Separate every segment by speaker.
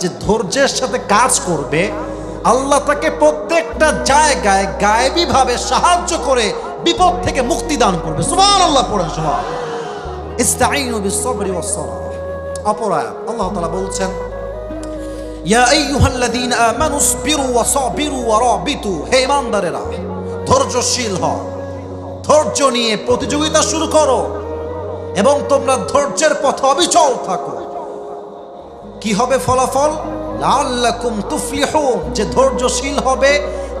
Speaker 1: যে ধৈর্যের সাথে কাজ করবে, আল্লাহ তাকে প্রত্যেকটা জায়গায় গায়েবী ভাবে সাহায্য করে বিপদ থেকে মুক্তি দান করবে। সুমান আল্লাহ পড়েন সুমান ইস্তাইনু বিসবরি ওয়াস সালাহ আল্লাহ হে ধৈর্যশীল হও। ধৈর্য নিয়ে প্রতিযোগিতা শুরু করো এবং তোমরা ধৈর্যের পথে অবিচল থাকো। কি হবে ফলাফল? লাল্লাকুম তুফলিহুন, যে ধৈর্যশীল হবে,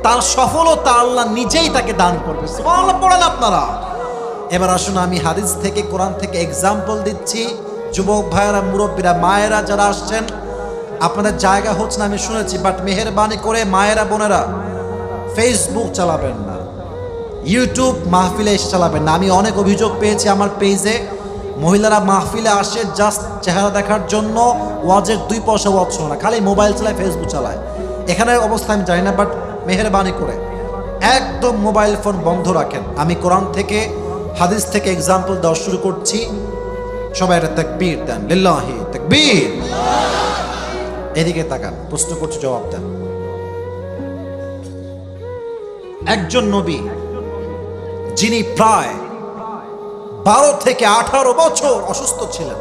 Speaker 1: তার সফলতা আল্লাহ নিজেই তাকে দান করবে। পড়েন আপনারা। এবার আসুন, আমি হাদিস থেকে, কোরআন থেকে এক্সাম্পল দিচ্ছি। যুবক ভাইয়েরা, মুরব্বীরা, মায়েরা যারা আসছেন, আপনাদের জায়গা হচ্ছে না, আমি শুনেছি বাট মেহেরবানি করে মায়েরা, বোনেরা ফেসবুক চালাবেন না ইউটিউব মাহফিলে চালাবেন না। আমি অনেক অভিযোগ পেয়েছি আমার পেজে মহিলারা মাহফিলে আসে জাস্ট চেহারা দেখার জন্য, ওয়াজের দুই পয়সা ওয়াজ শোনে না খালি মোবাইল চালায় ফেসবুক চালায়। এখানে অবস্থা আমি জানি না বাট মেহেরবানি করে। একদম মোবাইল ফোন বন্ধ রাখেন। আমি কোরআন থেকে, হাদিস থেকে এক্সাম্পল দেওয়া শুরু করছি। সবাই এটা তাকবীর দেন। লিল্লাহি, তাকবীর। এদিকে তাকান, প্রশ্ন করছি, জবাব দেন। একজন নবী, যিনি প্রায় বারো থেকে আঠারো বছর অসুস্থ ছিলেন।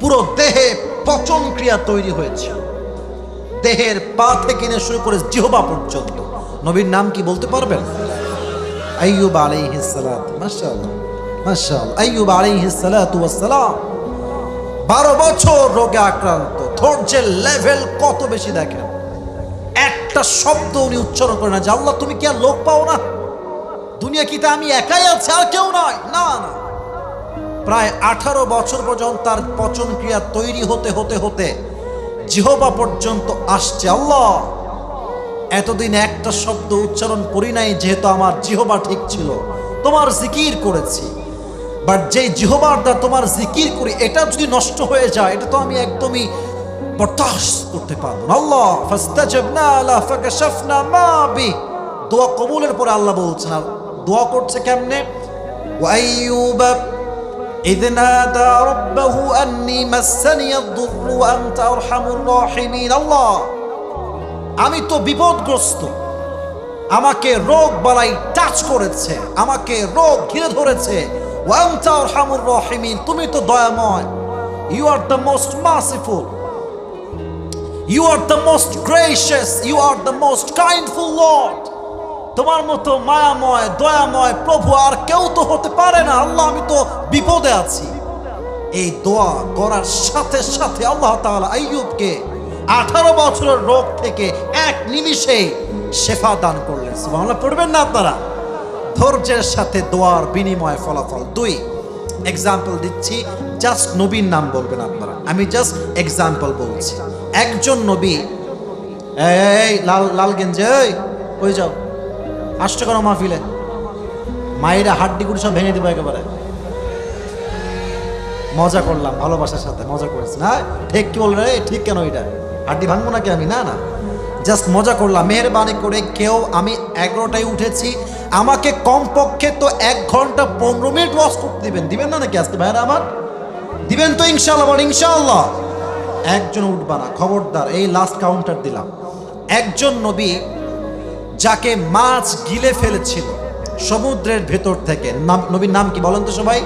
Speaker 1: পুরো দেহে পচন ক্রিয়া তৈরি হয়েছিল দেহের পা থেকে নিয়ে শুরু করে জিহবা পর্যন্ত। নবীর নাম কি বলতে পারবেন? আইয়ুব আলাইহিস সালাত। মাশাআল্লাহ মাশাআল্লাহ। আইয়ুব আলাইহিস সালাতু ওয়াস সালাম। বারো বছর রোগে আক্রান্ত। ধৈর্যের লেভেল কত বেশি দেখেন? একটা শব্দ উনি উচ্চারণ করেন না যে, আল্লাহ, তুমি কি আর লোক পাও না? দুনিয়া কিতে আমি একাই আছি, আর কেউ নয় না না। প্রায় আঠারো বছর পর্যন্ত তার পচন ক্রিয়া তৈরি হতে হতে হতে জিহবা পর্যন্ত আসছে। আল্লাহ, এতদিন একটা শব্দ উচ্চারণ করি নাই, যেহেতু আমার জিহবা ঠিক ছিল। তোমার জিকির করেছি। বাট যে জিহবার দ্বারা তোমার জিকির করি, এটা যদি নষ্ট হয়ে যায়, এটা তো আমি একদমই বরদাস্ত করতে পারব না। আল্লাহ, ফাস্তাজাবনা লা ফাকাশাফনা মা বি। দোয়া কবুলের পরে আল্লাহ বলছেন দোয়া করছে কেমনে ওয়াইয়ুব إذ نادى ربه أني مسني الضر وأنت أرحم الراحمين الله আমি তো বিপদগ্রস্ত আমাকে রোগ বালাই টাচ করেছে আমাকে রোগ ঘিরে ধরেছে ওয়ান্তা আরহামুর রহিমিন তুমি তো দয়াময় you are the most merciful you are the most gracious you are the most kindful lord তোমার মতো মায়াময়, দয়াময় প্রভু আর কেউ তো হতে পারে না। আল্লাহ, আমি তো বিপদে আছি। এই দোয়া করার সাথে সাথে আল্লাহ তাআলা আইয়ুবকে আঠারো বছরের রোগ থেকে এক নিমিষে শেফা দান করলেন। সুবহানাল্লাহ, পড়বেন না আপনারা? ধৈর্যের সাথে দোয়ার বিনিময় ফলাফল। দুই এক্সাম্পল দিচ্ছি। জাস্ট নবীর নাম বলবেন আপনারা। আমি জাস্ট এক্সাম্পল বলছি। একজন নবী, এই লাল লাল গেঞ্জে ওই যাও? আসছে কেন মাহফিলে। মায়েরা হাড্ডি গুড়ি সব ভেঙে দেবো একেবারে। মজা করলাম, ভালোবাসার সাথে মজা করেছি। না, ঠিক কি বলবে রে? ঠিক কেন এটা? হাড্ডি ভাঙবো নাকি আমি? না না। জাস্ট মজা করলাম। মেহরবানি করে কেউ আমি এগারোটায় উঠেছি। আমাকে কমপক্ষে তো এক ঘণ্টা পনেরো মিনিট ওয়াশ করতে দিবেন। দিবেন না নাকি আজকে ভাইরা আমার? দিবেন তো ইনশাল্লাহ বল ইনশাল্লাহ একজন উঠবা না, খবরদার, এই লাস্ট কাউন্টার দিলাম। একজন নবী যাকে মাছ গিলে ফেলেছিল সমুদ্রের ভেতর থেকে। নবীর নাম কি বলেন তো সবাই?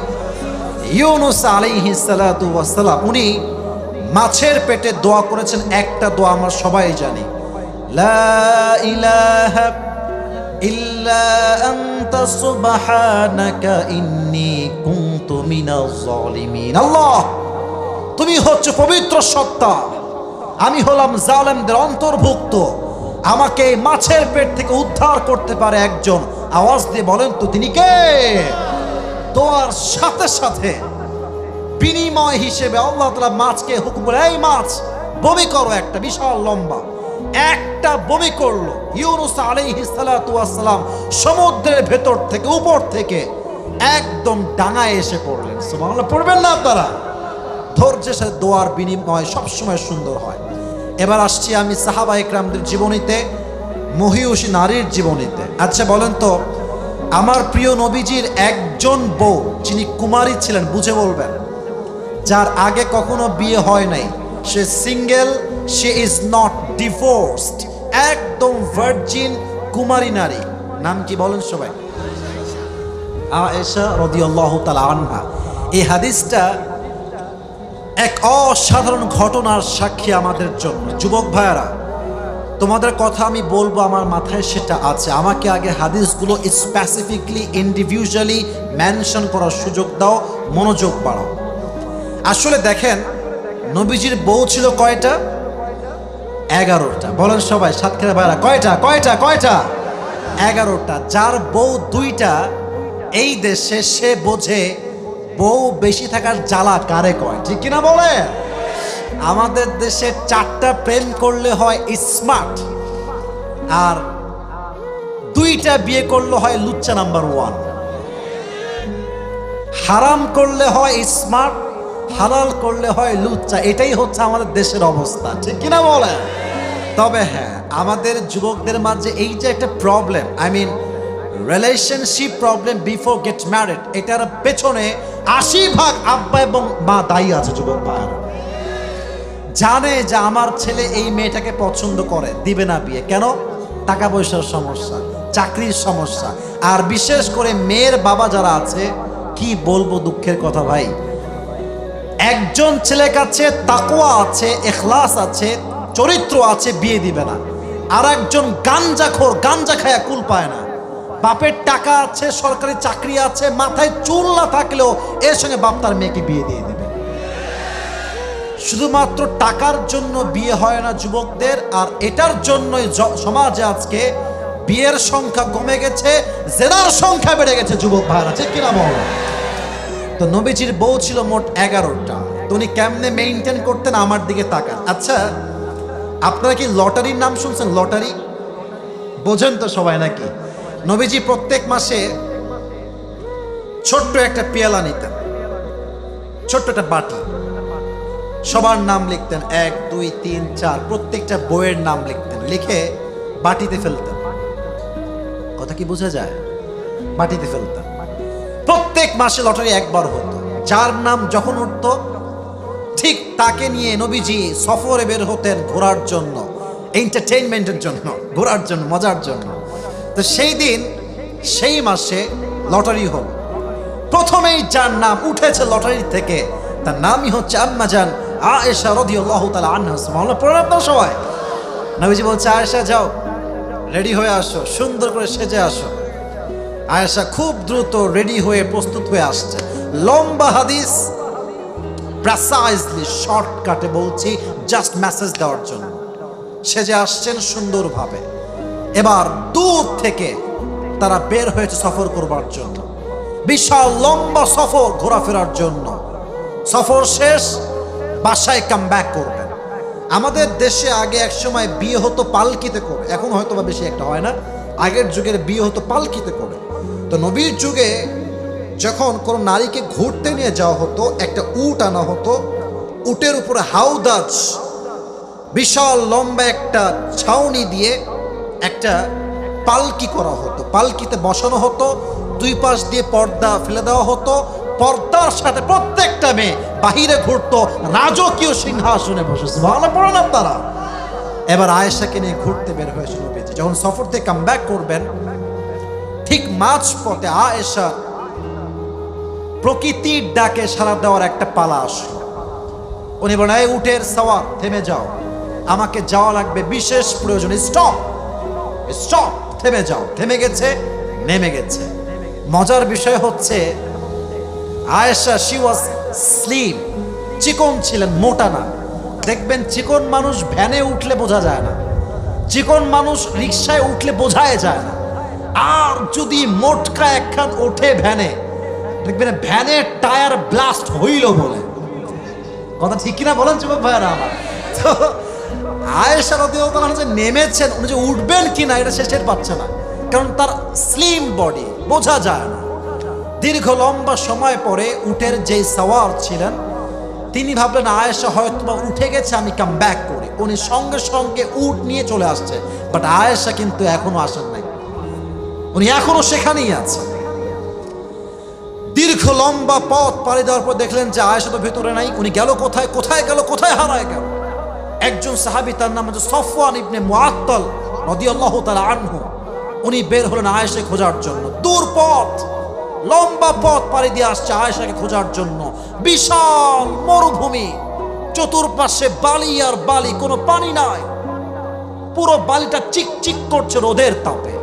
Speaker 1: ইউনুস আলাইহিস সালাতু ওয়াস সালাম উনি মাছের পেটে দোয়া করেছেন, একটা দোয়া আমরা সবাই জানি। লা ইলাহা ইল্লা আনতা সুবহানাকা ইন্নী কুনতু জালিমিন আল্লাহ, তুমি হচ্ছে পবিত্র সত্তা। আমি হলাম জালেমদের অন্তর্ভুক্ত। আমাকে মাছের পেট থেকে উদ্ধার করতে পারে একজন। আওয়াজ দিয়ে বলেন তো, তিনি কে? দোয়ার সাথে সাথে বিনিময় হিসেবে আল্লাহ তালা মাছকে হুকুম এই মাছ, বমি করো একটা, বিশাল লম্বা। একটা বমি করল। ইউনুস আলাইহিস সালাতু ওয়াস সালাম সমুদ্রের ভেতর থেকে, উপর থেকে একদম ডাঙায় এসে পড়লেন। সুবহানাল্লাহ, পড়বেন না আপনারা? ধৈর্যের সাথে দোয়ার বিনিময় সবসময় সুন্দর হয়। এবার আসছি আমি সাহাবা ইকরামদের জীবনীতে মহিষী নারীর জীবনীতে। আচ্ছা বলেন তো, আমার প্রিয় নবীজির একজন বউ, যিনি কুমারী ছিলেন, বুঝে বলবেন, যার আগে কখনো বিয়ে হয় নাই, সে single, say is not divorced, একদম ভার্জিন কুমারী নারী। নাম কি বলেন সবাই? আয়েশা রদিয়াল্লাহু তাআলা আনহা। এই হাদিসটা এক অসাধারণ ঘটনার সাক্ষী আমাদের জন্য। যুবক ভাইয়ারা, তোমাদের কথা আমি বলব আমার মাথায় সেটা আছে। আমাকে আগে হাদিসগুলো স্পেসিফিকলি ইন্ডিভিজুয়ালি মেনশন করার সুযোগ দাও, মনোযোগ বাড়াও। আসলে দেখেন, নবীজির বউ ছিল কয়টা? এগারোটা। বলেন সবাই, সাতক্ষীরা ভাইরা কয়টা? কয়টা? কয়টা? এগারোটা। যার বউ দুইটা, এই দেশে সে বোঝে বউ বেশি থাকার জ্বালা কারে কয়? ঠিক কিনা বলে? আমাদের দেশে চারটা প্রেম করলে হয় স্মার্ট আর দুইটা বিয়ে করলে হয় লুচ্চা নাম্বার ওয়ান হারাম করলে হয় স্মার্ট হালাল করলে হয় লুচ্চা। এটাই হচ্ছে আমাদের দেশের অবস্থা, ঠিক কিনা বলে? তবে হ্যাঁ আমাদের যুবকদের মাঝে এই যে একটা problem I mean relationship problem before get married এটার পেছনে আশি ভাগ আব্বা এবং মা দায়ী আছে যুবক জানে যে আমার ছেলে এই মেয়েটাকে পছন্দ করে, দিবে না বিয়ে। কেন? টাকা পয়সার সমস্যা, চাকরির সমস্যা। আর বিশেষ করে মেয়ের বাবা যারা আছে, কি বলব দুঃখের কথা ভাই? একজন ছেলে কাছে তাকুয়া আছে, এখলাস আছে, চরিত্র আছে, বিয়ে দিবে না। আর একজন গাঞ্জাখোর, গাঞ্জা খায়া কুল পায় না। বাপের টাকা আছে, সরকারি চাকরি আছে, মাথায় চুল না থাকলেও এর সঙ্গে বাপ তার মেয়েকে বিয়ে দিয়ে দেবে। শুধুমাত্র টাকার জন্য বিয়ে হয় না যুবকদের, আর এটার জন্যই সমাজে আজকে বিয়ের সংখ্যা কমে গেছে, জেনার সংখ্যা বেড়ে গেছে, যুবক ভাইরা আছে কিনা বল? তো নবীজির বউ ছিল মোট এগারোটা। তো উনি কেমনে মেনটেন করতেন আমার দিকে তাকান। আচ্ছা আপনারা কি লটারির নাম শুনছেন? লটারি? বোঝেন তো সবাই নাকি? নবীজি প্রত্যেক মাসে ছোট্ট একটা পেয়ালা নিতেন। ছোট্ট একটা বাটি। সবার নাম লিখতেন এক, দুই, তিন, চার, প্রত্যেকটা বইয়ের নাম লিখতেন। লিখে বাটিতে ফেলতেন। কথা কি বোঝা যায়? বাটিতে ফেলতেন। প্রত্যেক মাসে লটারি একবার হতো। যার নাম যখন উঠতো, ঠিক তাকে নিয়ে নবীজি সফরে বের হতেন ঘোরার জন্য এন্টারটেইনমেন্টের জন্য, ঘোরার জন্য, মজার জন্য। তো সেই দিন, সেই মাসে লটারি হল। প্রথমেই যার নাম উঠেছে লটারির থেকে, তার নামই হচ্ছে আম্মাজান আয়েশা রাদিয়াল্লাহু তাআলা আনহা। সুবহানাল্লাহ পড়েন আপনারা সবাই। নবীজি বলছে, আয়েশা, যাও। রেডি হয়ে আসো, সুন্দর করে সেজে আসো। আয়েশা খুব দ্রুত রেডি হয়ে প্রস্তুত হয়ে আসছে। লম্বা হাদিস, প্রেসাইজলি শর্টকাটে বলছি, জাস্ট মেসেজ দেওয়ার জন্য। সেজে আসছেন সুন্দরভাবে। এবার দূর থেকে তারা বের হয়েছে সফর করবার জন্য। বিশাল লম্বা সফর ঘোরাফেরার জন্য। সফর শেষ, বাসায় কাম ব্যাক করবেন। আমাদের দেশে আগে এক সময় বিয়ে হতো পালকিতে করে। এখন হয়তো বা বেশি একটা হয় না। আগের যুগের বিয়ে হতো পালকিতে করে। তো নবীর যুগে যখন কোনো নারীকে ঘুরতে নিয়ে যাওয়া হতো, একটা উট আনা হতো, উটের উপরে হাউদাজ, বিশাল লম্বা একটা ছাউনি দিয়ে একটা পালকি করা হতো। পালকিতে বসানো হতো, দুই পাশ দিয়ে পর্দা ফেলে দেওয়া হতো। পর্দার সাথে প্রত্যেকটা মেয়ে বাহিরে ঘুরতো, রাজকীয় সিংহাসনে বসেছে ভালো পড়েন আপনারা। এবার আয়েশাকে নিয়ে ঘুরতে বের হয়েছিল নবীজি যখন সফর থেকে কাম ব্যাক করবেন, ঠিক মাঝ পথে আয়েশা প্রকৃতির ডাকে সারা দেওয়ার একটা পালা আসলো। উনি বলেন উটের সওয়ার, থেমে যাও। আমাকে যাওয়া লাগবে বিশেষ প্রয়োজন। স্টপ! স্টপ, থেমে যাও। থেমে গেছে, নেমে গেছে। মজার বিষয় হচ্ছে, আয়েশা শি ওয়াজ স্লিম চিকন ছিলেন, মোটা না। দেখবেন, চিকন মানুষ ভ্যানে উঠলে বোঝা যায় না। চিকন মানুষ রিক্সায় উঠলে বোঝায় যায় না। আর যদি মোটকা একখান ওঠে ভ্যানে, দেখবেন ভ্যানের টায়ার ব্লাস্ট হইল বলে। কথা ঠিক কিনা বলেন যুবক ভাইয়ারা আমার। আয়েশা তাআলা যে নেমেছেন, উনি যে উঠবেন কিনা, এটা সে টের পাচ্ছে না। কারণ তার স্লিম বডি বোঝা যায় না। দীর্ঘ লম্বা সময় পরে উটের যে সাওয়ার ছিলেন, তিনি ভাবলেন, আয়েশা হয়তো বা উঠে গেছে, আমি কাম ব্যাক করি। উনি সঙ্গে সঙ্গে উট নিয়ে চলে আসছে বাট আয়েশা কিন্তু এখনও আসেন নাই। উনি এখনও সেখানেই আছেন। দীর্ঘ লম্বা পথ পাড়ি দেওয়ার পর দেখলেন যে আয়েশা তো ভেতরে নাই, উনি গেল কোথায় কোথায় গেল, কোথায় হারায় গেল? একজন সাহাবি তার নাম হচ্ছে সফওয়ান ইবনে মুআত্তাল রাদিয়াল্লাহু তাআলা আনহু। উনি বের হলেন আয়েশা খোঁজার জন্য। দূর পথ, লম্বা পথ পাড়ি দিয়ে আসছে আয়েশাকে খোঁজার জন্য। বিশাল মরুভূমি, চতুর্পাশে বালি আর বালি, কোনো পানি নাই। পুরো বালিটা চিকচিক করছে রোদের তাপে।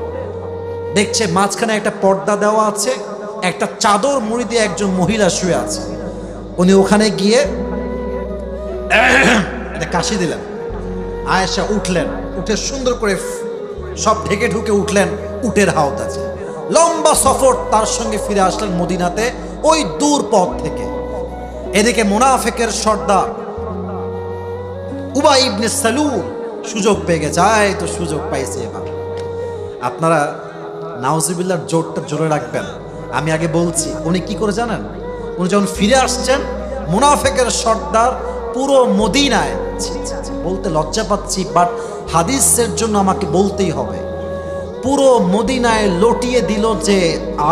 Speaker 1: দেখছে মাঝখানে একটা পর্দা দেওয়া আছে, একটা চাদর মুড়ি দিয়ে একজন মহিলা শুয়ে আছে। উনি ওখানে গিয়ে একটা কাশি দিলেন। আয়েশা উঠলেন, উঠে সুন্দর করে সব ঢেকে ঢুকে উঠলেন উটের হাওত আছে লম্বা সফর তার সঙ্গে ফিরে আসলেন মদিনাতে, ওই দূর পথ থেকে। এদিকে মোনাফেকের সর্দার উবাই ইবনে সালুল সুযোগ পেয়ে গেছে। আয়, তো সুযোগ পাইছে এবার। আপনারা নাউজিবিল্লার জোরটা জোরে রাখবেন। আমি আগে বলছি, উনি কি করে জানেন? উনি যখন ফিরে আসছেন, মুনাফেকের সর্দার পুরো মদিনায় ছি, ছি, ছি, বলতে লজ্জা পাচ্ছি বাট হাদিসের জন্য আমাকে বলতেই হবে। পুরো মদিনায় লটিয়ে দিল যে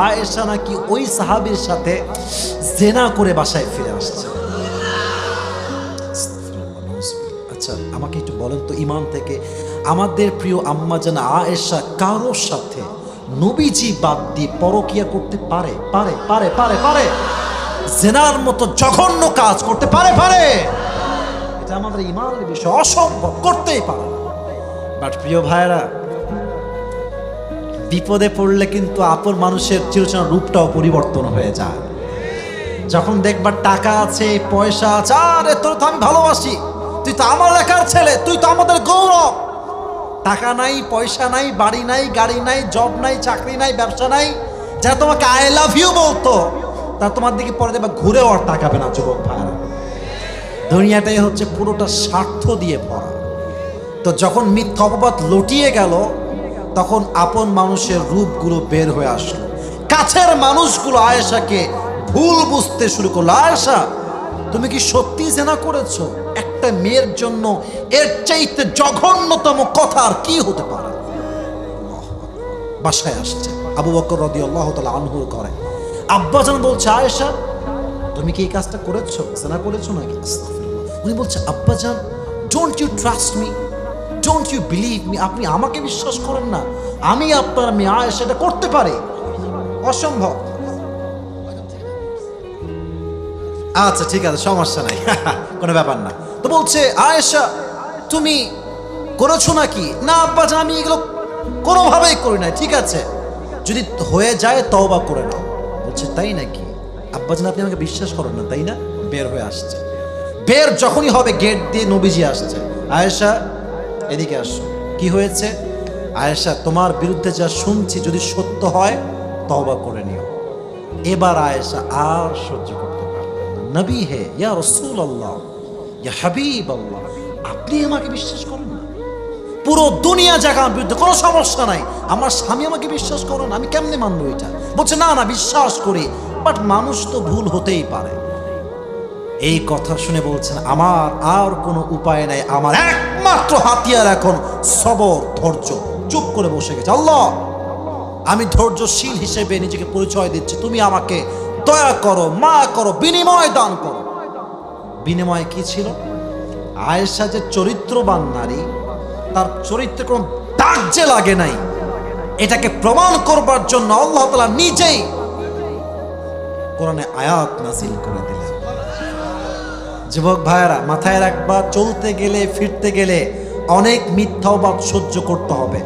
Speaker 1: আয়েশা নাকি ওই সাহাবীর সাথে জেনা করে বাসায় ফিরে আসছে। আচ্ছা আমাকে একটু বলেন তো ইমান থেকে আমাদের প্রিয় আম্মা যেন আয়েশা কারোর সাথে নবীজি বাদ দিয়ে পরকিয়া করতে পারে? পারে পারে পারে পারে। জেনার মতো জঘন্য কাজ করতে পারে পারে। এটা আমাদের ইমানের বিষয় অসম্ভব করতেই পারে বাট প্রিয় ভাইরা বিপদে পড়লে কিন্তু আপন মানুষের চিরচেনা রূপটাও পরিবর্তন হয়ে যায়। যখন দেখবার টাকা আছে, পয়সা আছে, আরে তোর তো আমি ভালোবাসি, তুই তো আমার লেখার ছেলে, তুই তো আমাদের গৌরব। টাকা নাই, পয়সা নাই, বাড়ি নাই, গাড়ি নাই জব নাই, চাকরি নাই, ব্যবসা নাই, যারা তোমাকে আই লাভ ইউ বলতো তা তোমার দিকে পরে দেবা ঘুরেও আর তাকাবে না, যুবক ভাইরা দুনিয়াটাই হচ্ছে পুরোটা স্বার্থ দিয়ে ভরা। তো যখন মিথ্যা অপবাদ লটিয়ে গেল, তখন আপন মানুষের রূপগুলো বের হয়ে আসলো। কাছের মানুষগুলো আয়েশাকে ভুল বুঝতে শুরু করল। আয়েশা, তুমি কি সত্যি জেনা করেছ? একটা মেয়ের জন্য এর চাইতে জঘন্যতম কথা আর কি হতে পারে? বাসায় আসছে। আবু বকর রদি আল্লাহ তালা আনহুর করে আব্বাজান বলছে, আয়েশা, তুমি কি এই কাজটা করেছ? জেনা করেছ নাকি। উনি বলছে, আব্বাজান don't you trust me don't you believe me আপনি আমাকে বিশ্বাস করেন না। আমি আপনার মেয়ে এটা করতে পারি। অসম্ভব। আচ্ছা ঠিক আছে, সমস্যা নাই। কোনো ব্যাপার না। তো বলছে, আয়েশা, তুমি করেছ নাকি? না, আব্বাজান, আমি এগুলো কোনোভাবেই করি না ঠিক আছে। যদি হয়ে যায়, তওবা করে নাও। বলছে, তাই নাকি? আব্বাজান, আপনি আমাকে বিশ্বাস করেন না, তাই না? বের হয়ে আসছে। বের যখনই হবে গেট দিয়ে নবীজি আসছে। আয়েশা, এদিকে আসো। কি হয়েছে? আয়েশা, তোমার বিরুদ্ধে যা শুনছি, যদি সত্য হয়, তওবা করে নিও। এবার আয়েশা আর সহ্য করতে পারল না। নবী হে, ইয়া রসুল আল্লাহ ইয়া হাবিব আল্লাহ আপনি আমাকে বিশ্বাস করেন না? পুরো দুনিয়া জায়গা আমার বিরুদ্ধে কোনো সমস্যা নাই। আমার স্বামী আমাকে বিশ্বাস করেন, আমি কেমনে মানবো এটা? বলছে, না না, বিশ্বাস করি বাট মানুষ তো ভুল হতেই পারে। এই কথা শুনে বলছেন, আমার আর কোনো উপায় নাই। আমার একমাত্র হাতিয়ার এখন সবর, ধৈর্য। চুপ করে বসে গেছে। আল্লাহ, আমি ধৈর্যশীল হিসেবে নিজেকে পরিচয় দিচ্ছি। তুমি আমাকে দয়া করো, মা করো, বিনিময় দান করো। বিনিময় কি ছিল? আয়েশা যে চরিত্রবান নারী, তার চরিত্রে কোনো দাগ যে লাগে নাই। এটাকে প্রমাণ করবার জন্য আল্লাহ তালা নিজেই কোরআনে আয়াত নাজিল করে দিলেন। যুবক ভাইয়েরা, মাথায় রাখবা, চলতে গেলে, ফিরতে গেলে অনেক মিথ্যাবাদ সহ্য করতে হবে।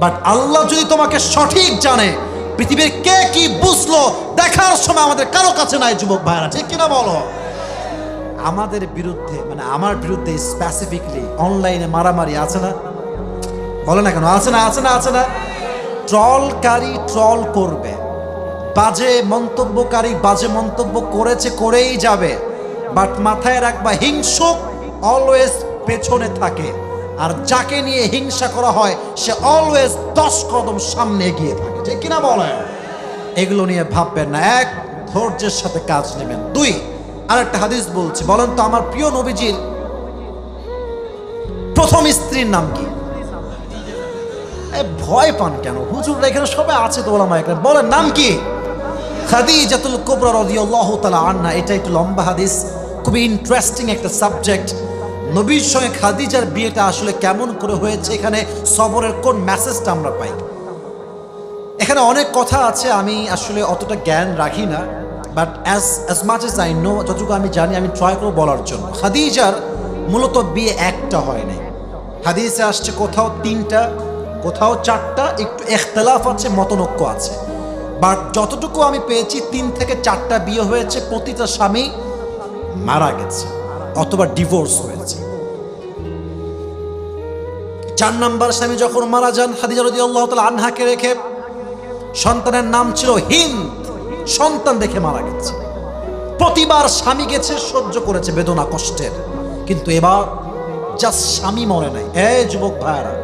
Speaker 1: বাট আল্লাহ যদি তোমাকে সঠিক জানে, পৃথিবীর কে কি বুঝলো, দেখার সময় আমাদের কারও কাছে নাই, যুবক ভাইয়েরা, ঠিক কিনা বলো? আমাদের বিরুদ্ধে মানে আমার বিরুদ্ধে স্পেসিফিকলি অনলাইনে মারামারি আছে না? বলে না কেন, আছে না আছে না আছে না? ট্রলকারী ট্রল করবে। বাজে মন্তব্যকারী বাজে মন্তব্য করেছে, করেই যাবে। বাট মাথায় রাখবা, হিংসুক অলওয়েজ পেছনে থাকে। আর যাকে নিয়ে হিংসা করা হয়, সে অলওয়েজ দশ কদম সামনে এগিয়ে থাকে। যে কিনা বলে এগুলো নিয়ে ভাববেন না। এক, ধৈর্যের সাথে কাজ নেবেন। দুই আর একটা হাদিস বলছি। বলেন তো, আমার প্রিয় নবীজির প্রথম স্ত্রীর নাম কি? ভয় পান কেন? হুজুর এখানে সবাই আছে তো ওলামা এখানে বলেন, নাম কি? খাদিজাতুল কুবরা রাদিয়াল্লাহু তাআলা আনহা। এটা একটু লম্বা হাদিস। খুবই ইন্টারেস্টিং একটা সাবজেক্ট নবীর সঙ্গে খাদিজার বিয়েটা আসলে কেমন করে হয়েছে এখানে সবরের কোন মেসেজটা আমরা পাই? এখানে অনেক কথা আছে, আমি আসলে অতটা জ্ঞান রাখি না but as as much as I know যতটুকু আমি জানি, আমি ট্রাই করব বলার জন্য। খাদিজার মূলত বিয়ে একটা হয় নাই হাদিসে আসছে কোথাও তিনটা, কোথাও চারটা, একটু এখতলাফ আছে, মতনৈক্য আছে। বাট যতটুকু আমি পেয়েছি, তিন থেকে চারটা বিয়ে হয়েছে, প্রতিটা স্বামী মারা গেছে, অথবা ডিভোর্স হয়েছে। চার নাম্বার স্বামী যখন মারা যান হাদিজা রদি আল্লাহ তালা আনহাকে রেখে, সন্তানের নাম ছিল হিন্দ। সন্তান দেখে মারা গেছে। প্রতিবার স্বামী গেছে, সহ্য করেছে, বেদনা, কষ্টের। কিন্তু এবার যা স্বামী মরে নাই। এ যুবক ভাইরা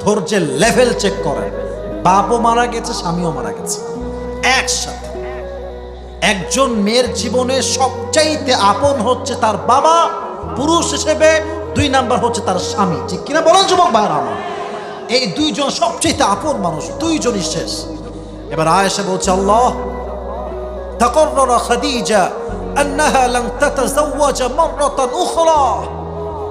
Speaker 1: ধৈর্যের লেভেল চেক করেন। বাপও মারা গেছে, স্বামীও মারা গেছে। একসাথে। একজন মেয়ের জীবনে সবচাইতে আপন হচ্ছে তার বাবা পুরুষ হিসেবে দুই নাম্বার হচ্ছে তার স্বামী ঠিক কিনা বলেন যুবক ভাইরা আমার এই দুইজন সবচাইতে আপন মানুষ দুইজনই শেষ এবার আয়েশা বলছে আল্লাহ تقرر خديجة أنها لن تتزوج مرة أخرى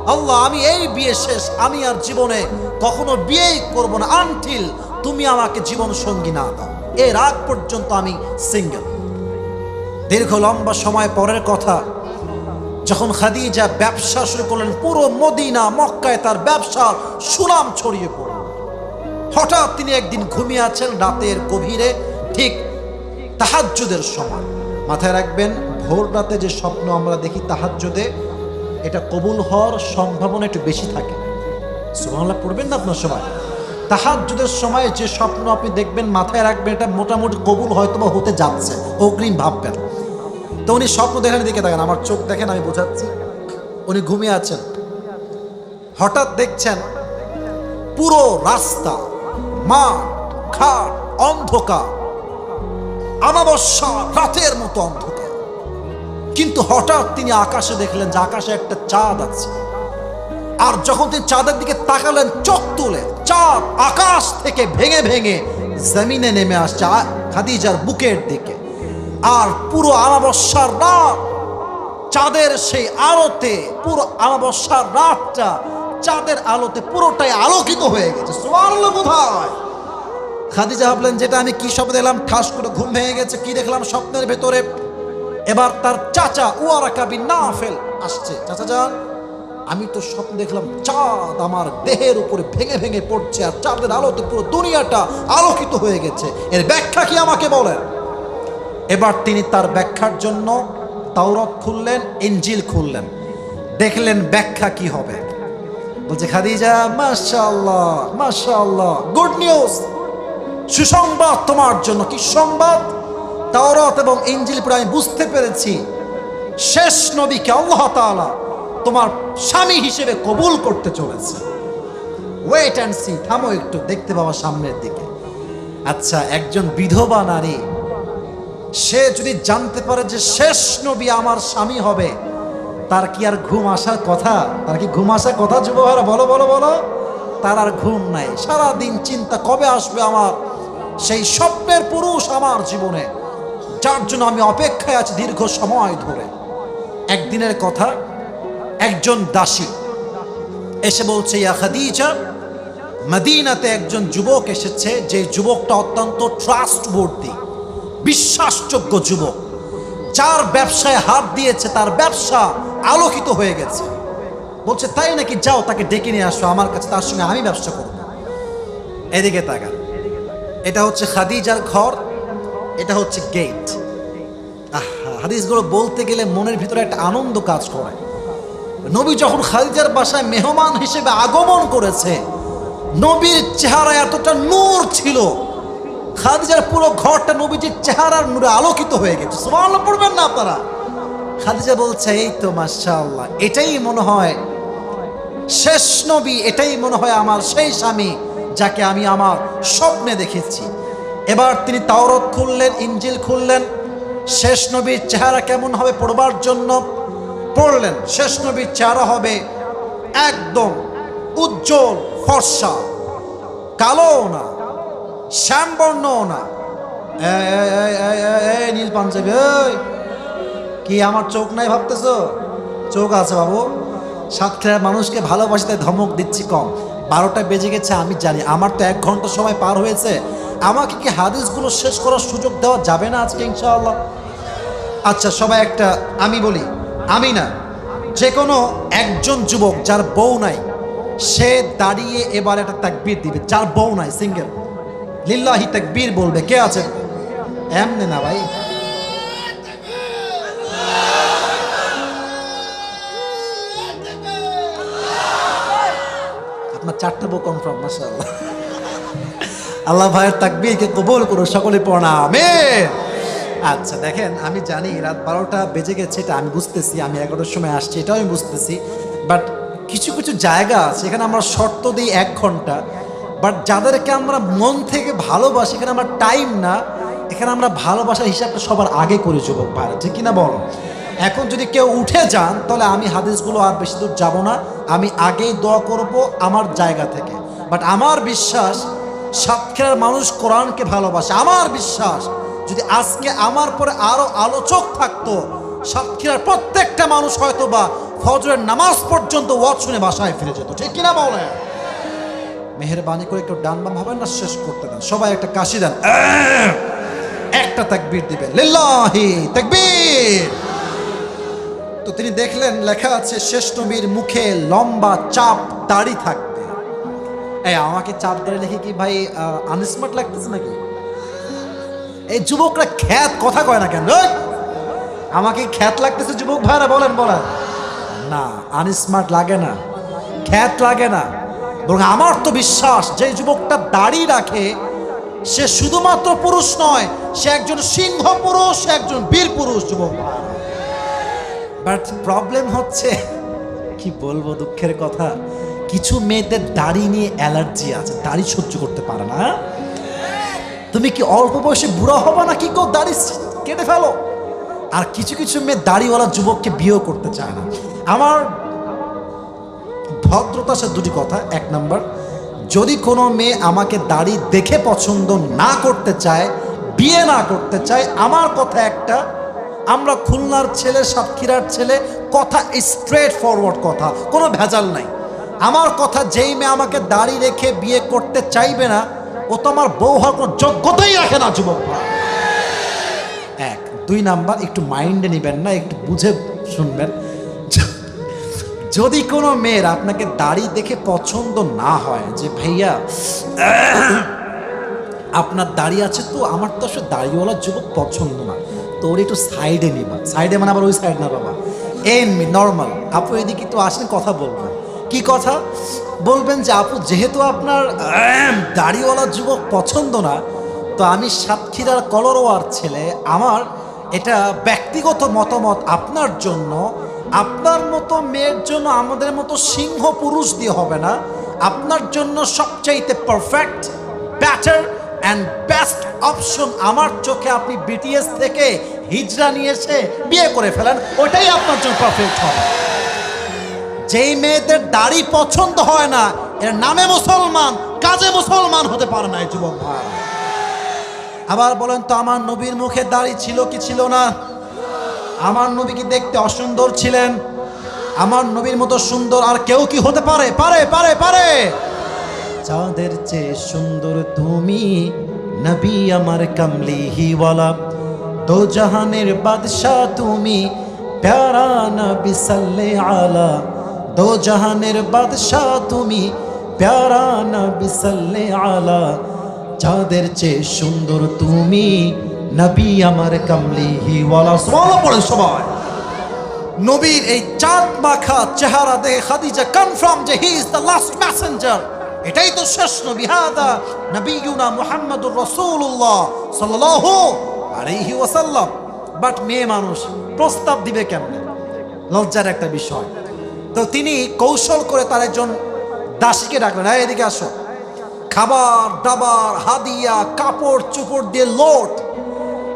Speaker 1: আল্লাহ আমি এই বিয়ে শেষ আমি আর জীবনে কখনো বিয়েই করব না আনটিল তুমি আমাকে জীবন সঙ্গী না দাও এর আগ পর্যন্ত আমি সিঙ্গেল দীর্ঘ লম্বা সময় পরের কথা, যখন খাদিজা ব্যবসা শুরু করলেন, পুরো মদিনা, মক্কায় তার ব্যবসা সুনাম ছড়িয়ে পড়ল। হঠাৎ তিনি একদিন ঘুমিয়ে আছেন রাতের গভীরে, ঠিক তাহাজ্জুদের সময়। মাথায় রাখবেন, ভোর রাতে যে স্বপ্ন আমরা দেখি তাহাজ্জুদে, এটা কবুল হওয়ার সম্ভাবনা একটু বেশি থাকে। সুবহানাল্লাহ, পড়বেন না আপনার সময় তাহাজ্জুদের সময় যে স্বপ্ন আপনি দেখবেন, মাথায় রাখবেন, এটা মোটামুটি কবুল হয়তো বা হতে যাচ্ছে। অগ্রিম ভাববেন। তো উনি স্বপ্ন দেখেন দিকে দেখেন, আমার চোখ দেখেন, আমি বোঝাচ্ছি। উনি ঘুমিয়ে আছেন। হঠাৎ দেখছেন, পুরো রাস্তা, মাঠ, ঘাট, অন্ধকার। আমাবস্যা রাতের মতো অন্ধকার। কিন্তু হঠাৎ তিনি আকাশে দেখলেন যে আকাশে একটা চাঁদ আছে। আর যখন তিনি চাঁদের দিকে তাকালেন, চোখ তুলে চাঁদ আকাশ থেকে ভেঙে ভেঙে জমিনে নেমে আসছে খাদিজার বুকের দিকে। আর পুরো আমাবস্যার রাত, চাঁদের সেই আলোতে, পুরো আমাবস্যার রাতটা চাঁদের আলোতে পুরোটাই আলোকিত হয়ে গেছে। কোথায় খাদিজা ভাবলেন, যেটা আমি কি স্বপ্ন দেখলাম, ঠাস করে ঘুম ভেঙে গেছে, কি দেখলাম স্বপ্নের ভেতরে? এবার তার চাচা উয়ারাকা বিন নাফেল আসছে। চাচা যান। আমি তো স্বপ্ন দেখলাম চাঁদ আমার দেহের উপরে ভেঙে ভেঙে পড়ছে আর চাঁদের আলোতে পুরো দুনিয়াটা আলোকিত হয়ে গেছে। এর ব্যাখ্যা কি আমাকে বলেন? এবার তিনি তার ব্যাখ্যার জন্য তাওরত খুললেন ইঞ্জিল খুললেন। দেখলেন ব্যাখ্যা কি হবে। বলছে, খাদিজা, মাশাআল্লাহ মাশাআল্লাহ, গুড নিউজ। সুসংবাদ তোমার জন্য। কি সংবাদ তাওরাত এবং ইঞ্জিল পড়ে আমি বুঝতে পেরেছি। শেষ নবীকে আল্লাহ তাআলা তোমার স্বামী হিসেবে কবুল করতে চলেছে। ওয়েট অ্যান্ড সি থামো একটু, দেখতে পাওয়া সামনের দিকে। আচ্ছা একজন বিধবা নারী, সে যদি জানতে পারে যে শেষ নবী আমার স্বামী হবে, তার কি আর ঘুম আসার কথা? তার কি ঘুম আসার কথা, যুবহারা? বলো বলো বলো। তার আর ঘুম নাই। সারা দিন চিন্তা, কবে আসবে আমার? সেই স্বপ্নের পুরুষ আমার জীবনে, যার জন্য আমি অপেক্ষায় আছি দীর্ঘ সময় ধরে। একদিনের কথা একজন দাসী। এসে বলছে, ইয়া খাদিজা, মদিনাতে একজন যুবক এসেছে, যে যুবকটা অত্যন্ত ট্রাস্টবর্দি বিশ্বাসযোগ্য যুবক। যার ব্যবসায় হাত দিয়েছে, তার ব্যবসা আলোকিত হয়ে গেছে। বলছে, তাই নাকি যাও, তাকে ডেকে নিয়ে আসো, আমার কাছে তার সঙ্গে আমি ব্যবসা করব। এদিকে তাকান। এটা হচ্ছে খাদিজার ঘর, এটা হচ্ছে গেট হাদিসগুলো বলতে গেলে মনের ভিতরে একটা আনন্দ কাজ করে। নবী যখন খাদিজার বাসায় মেহমান হিসেবে আগমন করেছে, নবীর চেহারা এতটা নূর ছিল, খাদিজার পুরো ঘরটা নবীজির চেহারার নূরে আলোকিত হয়ে গেছে। সুবহানাল্লাহ, পড়বেন না আপনারা? খাদিজা বলছে, এই তো মাশাআল্লাহ, এটাই মনে হয় শেষ নবী, এটাই মনে হয় আমার সেই স্বামী যাকে আমি আমার স্বপ্নে দেখেছি। এবার তিনি তাওরত খুললেন ইঞ্জিল খুললেন, শেষ নবীর চেহারা কেমন হবে পড়বার জন্য পড়লেন, শেষ নবীর চেহারা হবে একদম উজ্জ্বল, ফর্সা কালো না শ্যামবর্ণও না। নীল পাঞ্জাবি কি আমার চোখ নাই ভাবতেছ? চোখ আছে বাবু। সাতক্ষীরার মানুষকে ভালোবাসতে ধমক দিচ্ছি কম। বারোটা বেজে গেছে, আমি জানি। আমার তো এক ঘণ্টা সময় পার হয়েছে। আমাকে কি হাদিসগুলো শেষ করার সুযোগ দেওয়া যাবে না আজকে ইনশাআল্লাহ? আচ্ছা সবাই একটা, আমি বলি আমি না যে কোনো একজন যুবক যার বউ নাই, সে দাঁড়িয়ে এবার একটা তাকবীর দিবে। যার বউ নাই, সিঙ্গেল। লিল্লাহি তাকবীর বলবে, কে আছে? এমনে না ভাই। আপনার চারটা বউ কনফার্ম মাশাআল্লাহ। আল্লাহ আল্লাহ ভাইয়ের তাকবীরকে কবুল করো সকলে প্রণামে আচ্ছা দেখেন, আমি জানি রাত বারোটা বেজে গেছে, এটা আমি বুঝতেছি, আমি এগারোটার সময় আসছি, এটাও আমি বুঝতেছি। বাট কিছু কিছু জায়গা আছে, এখানে আমরা শর্ত দিই এক ঘণ্টা। বাট যাদেরকে আমরা মন থেকে ভালোবাসি, এখানে আমার টাইম না, এখানে আমরা ভালোবাসার হিসাবটা সবার আগে করি, যুবক ভাই ঠিক কিনা বলো? এখন যদি কেউ উঠে যান, তাহলে আমি হাদিসগুলো আর বেশি দূর যাব না, আমি আগেই দোয়া করব আমার জায়গা থেকে। বাট আমার বিশ্বাস, সাতক্ষীরার মানুষ কোরআনকে ভালোবাসে, আমার বিশ্বাস যদি আজকে আমার পরে আরও আলোচক থাকতো, সাতক্ষীরার প্রত্যেকটা মানুষ হয়তো বা ফজরের নামাজ পর্যন্ত ওয়াজ শুনে বাসায় ফিরে যেত। ঠিক কিনা বলে মেহরবানি করে একটু ডান বাম হবে না শেষ করতে দেন। সবাই একটা কাশি দেন। একটা তাকবীর দিবেন। লিল্লাহি তাকবীর। তো তিনি দেখলেন, লেখা আছে শেষ নবীর মুখে লম্বা চাপ দাড়ি থাকবে। এই, আমাকে চাপ দাড়ি লিখে কি ভাই আনস্মার্ট লাগতেছে নাকি? এই যুবকরা খ্যাত কথা কয় না কেন! আমাকে খ্যাত লাগতেছে যুবক ভাইরা, বলেন বলেন। না আনস্মার্ট লাগে না। খ্যাত লাগে না। বরং আমার তো বিশ্বাস যে যুবকটা দাড়ি রাখে, সে শুধুমাত্র পুরুষ নয়, সে একজন সিংহ পুরুষ, সে একজন বীর পুরুষ, যুবক বাট প্রবলেম হচ্ছে, কি বলব দুঃখের কথা, কিছু মেয়েদের দাড়ি নিয়ে অ্যালার্জি আছে, দাড়ি সহ্য করতে পারে না তুমি কি অল্প বয়সে বুড়া হবা না কি কো দাড়ি কেটে ফেলো। আর কিছু কিছু মেয়ে দাড়িওয়ালা যুবককে বিয়েও করতে চায় না। আমার ভদ্রতা সে দুটি কথা। এক নাম্বার, যদি কোনো মেয়ে আমাকে দাড়ি দেখে পছন্দ না করতে চায়, বিয়ে না করতে চায়, আমার কথা একটা, আমরা খুলনার ছেলে, সাতক্ষীরার ছেলে, কথা স্ট্রেট ফরওয়ার্ড কথা, কোনো ভেজাল নাই। আমার কথা যেই মেয়ে আমাকে দাড়ি রেখে বিয়ে করতে চাইবে না ও তো আমার বউ হওয়ার কোনো যোগ্যতাই রাখে না যুবক এক। দুই নাম্বার, একটু মাইন্ডে নেবেন না, একটু বুঝে শুনবেন। যদি কোনো মেয়ের আপনাকে দাড়ি দেখে পছন্দ না হয়, যে ভাইয়া, আপনার দাড়ি আছে তো, আমার তো আসলে দাড়িওয়ালা যুবক পছন্দ না, তো ওর একটু সাইডে নিবা সাইডে মানে আবার ওই সাইড না বাবা। এমনি নর্মাল আপু এদিকে তো আসেন, কথা বলবেন। কি কথা? বলবেন যে, আপু, যেহেতু আপনার দাড়িওয়ালা যুবক পছন্দ না, তো আমি সাতক্ষীরার কলরোয়ার ছেলে। আমার এটা ব্যক্তিগত মতামত আপনার জন্য। আপনার মতো মেয়ের জন্য আমাদের মতো সিংহ পুরুষ দিয়ে হবে না। আপনার জন্য সবচাইতে perfect better and best option আমার চোখে আপনি বিটিএস থেকে হিজরা নিয়ে এসে বিয়ে করে ফেলেন। ওটাই আপনার জন্য পারফেক্ট হবে। যেই মেয়েদের দাড়ি পছন্দ হয় না, এর নামে মুসলমান, কাজে মুসলমান হতে পারে না এই যুবক ভাই। আবার বলেন তো, আমার নবীর মুখে দাড়ি ছিল কি ছিল না? আমার নবী কি দেখতে অসুন্দর ছিলেন? আমার নবীর মতো সুন্দর আর কেউ কি হতে পারে? পারে পারে পারে। চাঁদের চেয়ে সুন্দর তুমি, নবী আমার কামলি হিওয়ালা দো জাহানের বাদশাহ তুমি, প্যারা নবী সাল্লে আলা। দো জাহানের বাদশাহ তুমি প্যারা নবী সাল্লে আলা চাঁদের চেয়ে সুন্দর তুমি নবী আমার কামলি হিওয়ালা সুবহানাল্লাহ পড়েন সবাই। নবীর এই চাঁদ মাখা চেহারা দেখে খাদিজা কনফার্ম যে he is the last messenger এটাই তো শেষ নবী, হাদা নবিয়ুনা মুহাম্মদুর রাসূলুল্লাহ সাল্লাল্লাহু আলাইহি ওয়াসাল্লাম। বাট মেয়ে মানুষ প্রস্তাব দিবে কেমনে? লজ্জার একটা বিষয়। তো তিনি কৌশল করে তার একজন দাসীকে ডাকলেন হ্যাঁ এদিকে আসো। খাবার, দাবার, হাদিয়া, কাপড়, চোপড় দিয়ে লোট।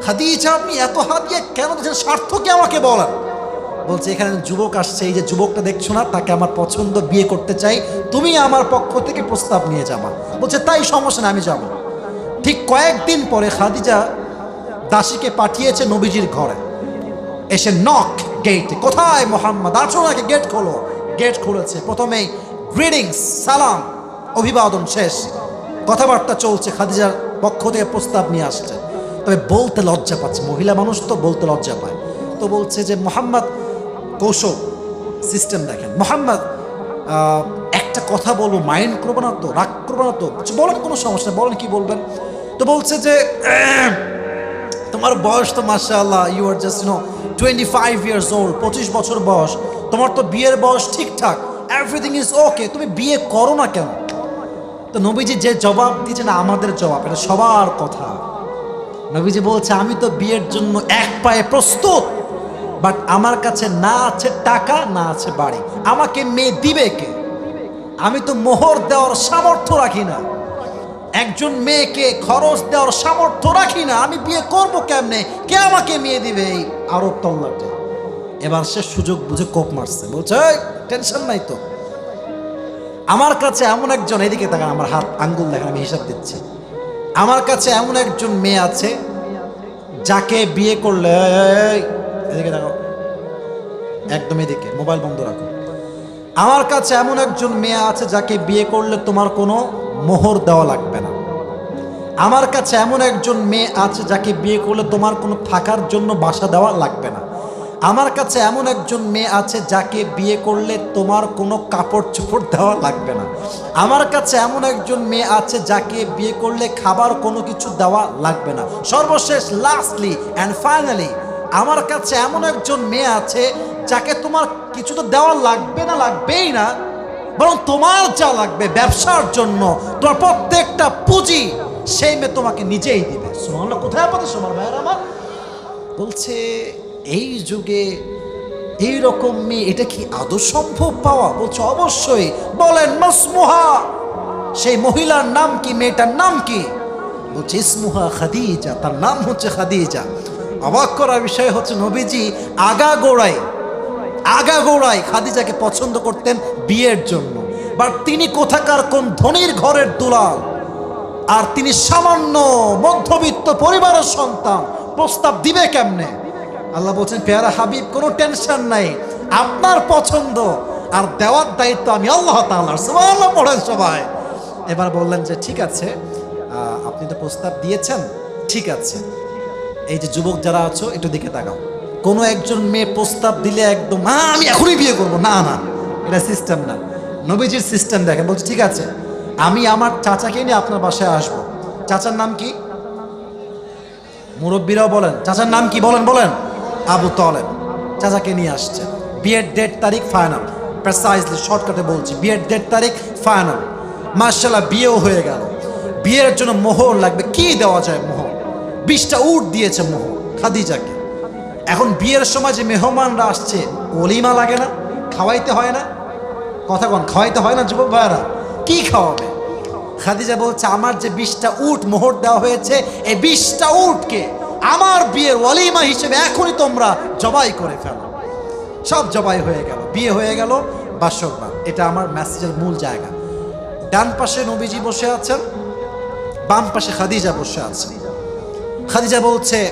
Speaker 1: খাদিজা, আপনি এত হাদিয়া কেন দিচ্ছেন? স্বার্থ কি আমাকে বলেন। বলছে, এখানে যুবক আসছে, এই যে যুবকটা দেখছ না, তাকে আমার পছন্দ বিয়ে করতে চাই। তুমি আমার পক্ষ থেকে প্রস্তাব নিয়ে যাবা। বলছে, তাই সমস্যা না, আমি যাব। ঠিক কয়েকদিন পরে খাদিজা দাসীকে পাঠিয়েছে নবীজির ঘরে। এসে নক গেটে কোথায় মোহাম্মদ? আসো নাকি গেট খোলো। গেট খুলেছে। প্রথমেই গ্রিডিংস সালাম, অভিবাদন শেষ। কথাবার্তা চলছে, খাদিজার পক্ষ থেকে প্রস্তাব নিয়ে আসছে। তবে বলতে লজ্জা পাচ্ছে, মহিলা মানুষ তো বলতে লজ্জা পায়। তো বলছে যে, মোহাম্মদ, কৌশল, সিস্টেম দেখেন। মোহাম্মদ একটা কথা বলব, মাইন্ড করব না তো, রাগ করব না তো বলেন কোনো সমস্যা বলেন কি বলবেন? তো বলছে যে, তোমার বয়স তো, মাশাআল্লাহ you are just no twenty five years old পঁচিশ বছর বয়স। তোমার তো বিয়ের বয়স ঠিকঠাক এভরিথিং ইজ ওকে তুমি বিয়ে করো না কেন? তো নবীজি যে জবাব দিয়েছে না আমাদের জবাব, এটা সবার কথা। নবীজি বলছে, আমি তো বিয়ের জন্য এক পায়ে প্রস্তুত বাট আমার কাছে না আছে টাকা, না আছে বাড়ি। আমাকে মেয়ে দিবে কে? আমি তো মোহর দেওয়ার সামর্থ্য রাখি না। একজন মেয়েকে খরচ দেওয়ার সামর্থ্য রাখি না। আমি বিয়ে করব কেমনে? কে আমাকে মেয়ে দিবে? এই আরব তল্লাটে। এবার সে সুযোগ বুঝে কোপ মারছে। বলছে টেনশন নাই তো। আমার কাছে এমন একজন, এদিকে তাকান, আমার হাত আঙ্গুল দেখেন, আমি হিসাব দিচ্ছি। আমার কাছে এমন একজন মেয়ে আছে, যাকে বিয়ে করলে এদিকে দেখো একদম এদিকে, মোবাইল বন্ধ রাখো। আমার কাছে এমন একজন মেয়ে আছে, যাকে বিয়ে করলে তোমার কোনো মোহর দেওয়া লাগবে না। আমার কাছে এমন একজন মেয়ে আছে, যাকে বিয়ে করলে তোমার কোনো থাকার জন্য বাসা দেওয়া লাগবে না। আমার কাছে এমন একজন মেয়ে আছে যাকে বিয়ে করলে তোমার কোনো কাপড় চোপড় দেওয়া লাগবে না। আমার কাছে এমন একজন মেয়ে আছে যাকে বিয়ে করলে খাবার কোনো কিছু দেওয়া লাগবে না। সর্বশেষ লাস্টলি অ্যান্ড ফাইনালি আমার কাছে এমন একজন মেয়ে আছে যাকে তোমার কিছু তো দেওয়া লাগবে না, লাগবেই না, বরং তোমার যা লাগবে ব্যবসার জন্য, তোমার প্রত্যেকটা পুঁজি সেই মেয়ে তোমাকে নিজেই দিবে। সোমানরা কোথায় পাতে সোমার ভাইয়ের আমার? বলছে এই যুগে এই রকম মেয়ে, এটা কি আদৌ সম্ভব পাওয়া? বলছে, অবশ্যই। বলেন, মাসমুহা। সেই মহিলার নাম কি? মেয়েটার নাম কি? বলছে, ইসমুহা খাদিজা। তার নাম হচ্ছে খাদিজা। অবাক করার বিষয় হচ্ছে, নবীজি আগা গোড়ায় আগা গোড়ায় খাদিজাকে পছন্দ করতেন বিয়ের জন্য। বাট তিনি কোথাকার কোন ধনির ঘরের দুলাল? আর তিনি সামান্য মধ্যবিত্ত পরিবারের সন্তান। প্রস্তাব দিবে কেমনে? আল্লাহ বলছেন পেয়ারা হাবিব কোনো টেনশন নাই। আপনার পছন্দ আর দেওয়ার দায়িত্ব আমি আল্লাহ তাআলার। সুবহানাল্লাহ পড়েন সবাই। এবার বললেন যে ঠিক আছে আপনি তো প্রস্তাব দিয়েছেন ঠিক আছে। এই যে যুবক যারা আছো একটু দিকে তাকাও। কোনো একজন মেয়ে প্রস্তাব দিলে একদম "আ, আমি এখনই বিয়ে করব। না না এটা সিস্টেম না। নবীজির সিস্টেম দেখেন বলছে ঠিক আছে আমি আমার চাচাকে নিয়ে আপনার বাসায় আসব। চাচার নাম কি? মুরব্বীরাও বলেন। চাচার নাম কি? বলেন বলেন। আবু তলেব। চাচাকে নিয়ে আসছে। বিয়ের ডেট তারিখ ফাইনাল প্রেসাইজলি শর্টকাটে বলছি। বিয়ের ডেট তারিখ ফাইনাল মার্শাল্লাহ বিয়েও হয়ে গেল। বিয়ের জন্য মোহর লাগবে। কি দেওয়া যায় মোহর? বিশটা উট দিয়েছে মোহর, খাদিজাকে। এখন বিয়ের সময় যে মেহমানরা আসছে অলিমা লাগে না, খাওয়াইতে হয় না। কথা কন, খাওয়াইতে হয় না যুবক ভাইয়ারা? কি খাওয়াবে? খাদিজা বলছে, আমার যে বিশটা উট মোহর দেওয়া হয়েছে, এই বিশটা উটকে আমার বিয়ের ওয়ালিমা হিসেবে এখনই তোমরা জবাই করে ফেলো। সব জবাই হয়ে গেল। বিয়ে হয়ে গেল বাসরবাদ এটা আমার মেসেজের মূল জায়গা। ডান পাশে নবীজি বসে আছেন, বাম পাশে খাদিজা বসে আছে। খাদিজা বলছে,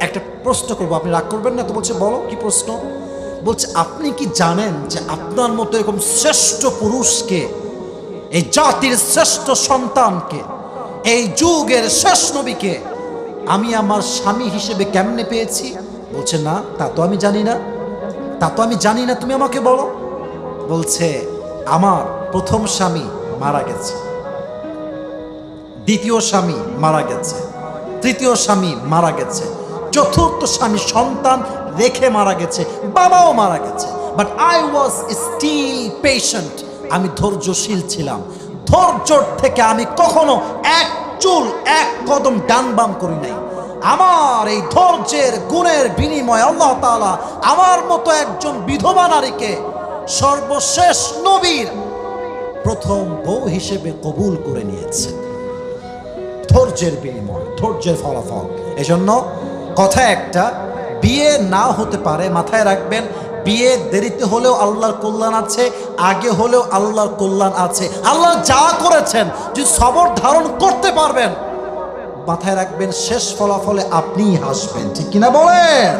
Speaker 1: একটা প্রশ্ন করব। আপনি রাগ করবেন না তো বলছে, বলো, কি প্রশ্ন? বলছে, আপনি কি জানেন যে আপনার মতো এরকম শ্রেষ্ঠ পুরুষকে, এই জাতির শ্রেষ্ঠ সন্তানকে, এই যুগের শেষ নবীকে আমি আমার স্বামী হিসেবে কেমনে পেয়েছি? বলছে, না, তা তো আমি জানি না। তা তো আমি জানি না, তুমি আমাকে বলো। বলছে, আমার প্রথম স্বামী মারা গেছে। দ্বিতীয় স্বামী মারা গেছে। তৃতীয় স্বামী মারা গেছে। চতুর্থ স্বামী সন্তান রেখে মারা গেছে, বাবাও মারা গেছে। But I was still patient আমি ধৈর্যশীল ছিলাম। ধৈর্যর থেকে আমি কখনো এক চুল এক কদম ডান বাম করি নাই। আমার এই ধৈর্যের গুণের বিনিময়ে আল্লাহ তাআলা আমার মতো একজন বিধবা নারীকে সর্বশেষ নবীর প্রথম বউ হিসেবে কবুল করে নিয়েছে। ধৈর্যের বিনিময়, ধৈর্যের ফলাফল। এজন্য কথা একটা, বিয়ে না হতে পারে, মাথায় রাখবেন বিয়ে দেরিতে হলেও আল্লাহর কল্যাণ আছে, আগে হলেও আল্লাহর কল্যাণ আছে। আল্লাহ যা করেছেন, যদি সবর ধারণ করতে পারবেন, মাথায় রাখবেন, শেষ ফলাফলে আপনিই হাসবেন। ঠিক কিনা বলেন?